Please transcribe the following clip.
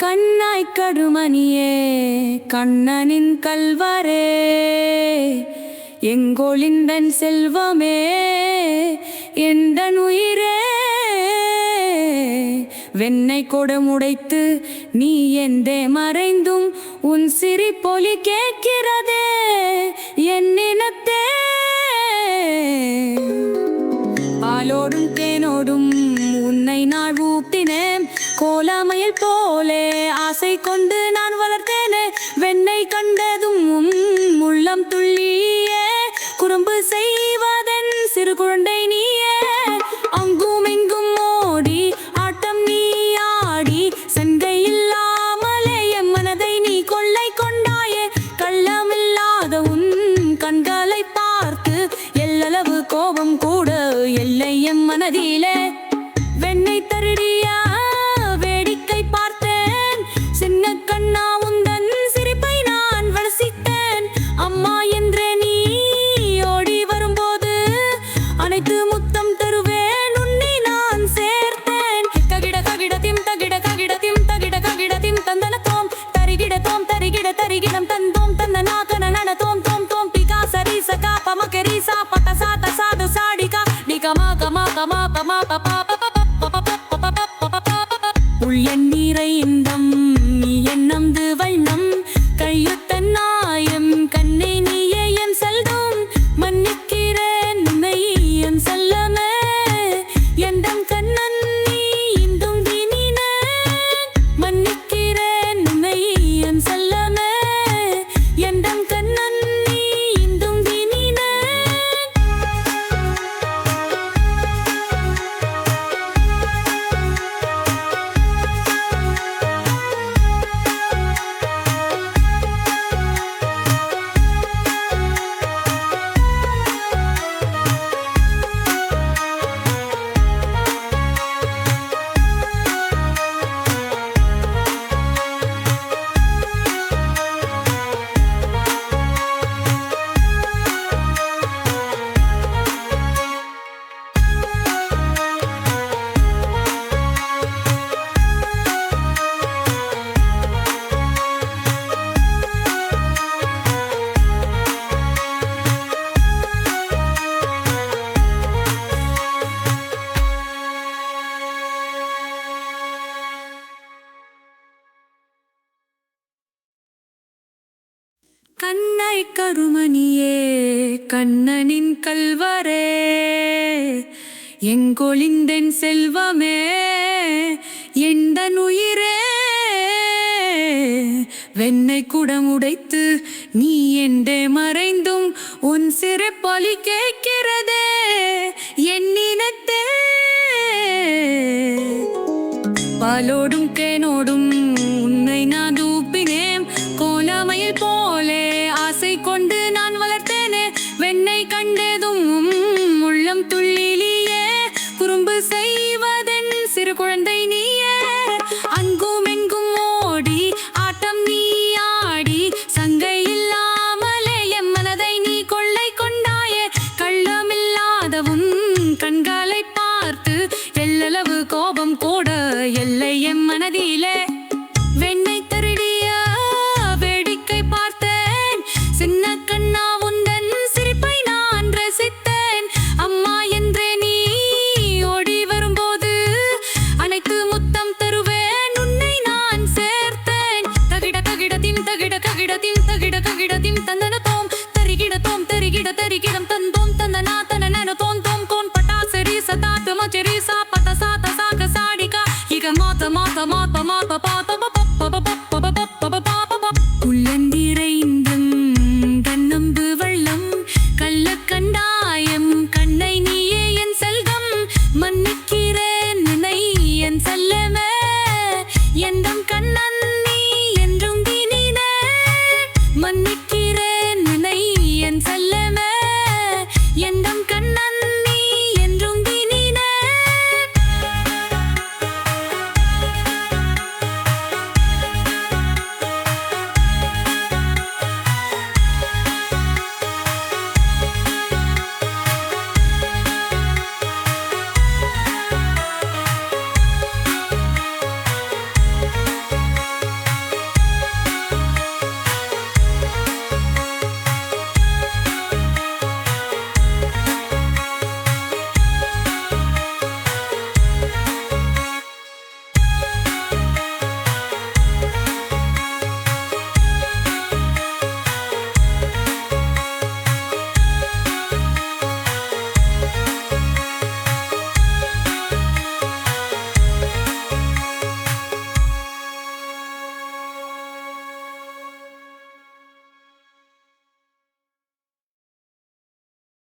கண்ணாய் கடுமணியே கண்ணனின் கல்வரே எங்கொழிந்தன் செல்வமே எந்தன் உயிரே வெண்ணை கொடமுடைத்து நீ எந்தே மறைந்தும் உன் சிரிப்பொலி கேட்கிறதே என்ன மலர்கள் போலே ஆசை கொண்டு நான் வளர்த்தேனே. வெண்ணை கண்டதும் உள்ளம் துள்ளியே. குறும்பு செய்வதன் சிறு குழந்தை நீயே. அங்கும் எங்கும் ஓடி ஆட்டம் நீ ஆடி சண்டை இல்லாமலே என் மனதை நீ கொள்ளை கொண்டாயே. கள்ளமில்லாத உன் கண்களை பார்த்து எல்லளவு கோபம் கூட எல்லை என் மனதிலே. வெண்ணை தருடி ba ba ba ba ba கண்ணை கருமணியே கண்ணனின் கல்வரே எங்கொழிந்தென் செல்வமே எந்தன் உயிரே வெண்ணை குடமுடைத்து நீ எண்டே மறைந்தும் உன் சிறப்பலி கேட்கிறதே என்னினத்தே பாலோடும் தேனோடும் வளர்த்தேனே வெண்ணை கண்டதும் உள்ளம் துள்ளிலியே. குறும்பு செய்வதன் சிறு குழந்தை நீயே. அங்கும் எங்கும் ஓடி ஆட்டம் நீ ஆடி சங்கை இல்லாமலே என் மனதை நீ கொள்ளை கொண்டாயே. கள்ளமில்லாத உன் கண்களை பார்த்து எல்லளவு கோபம் கூட எல்லை என் மனதிலே. தகிடத்தில் தகிட ககிட தந்தனத்தோம் தரிகிடத்தோம் ககிட திம் தரிகிட தரிகிடம் தந்தோம். தந்தனா தன நன தோம் தோம். கோன் பட்டா சரி சதா தம சரி சா பத சா தசா கசாடிகா இக மாத மாத மாத மாத பாத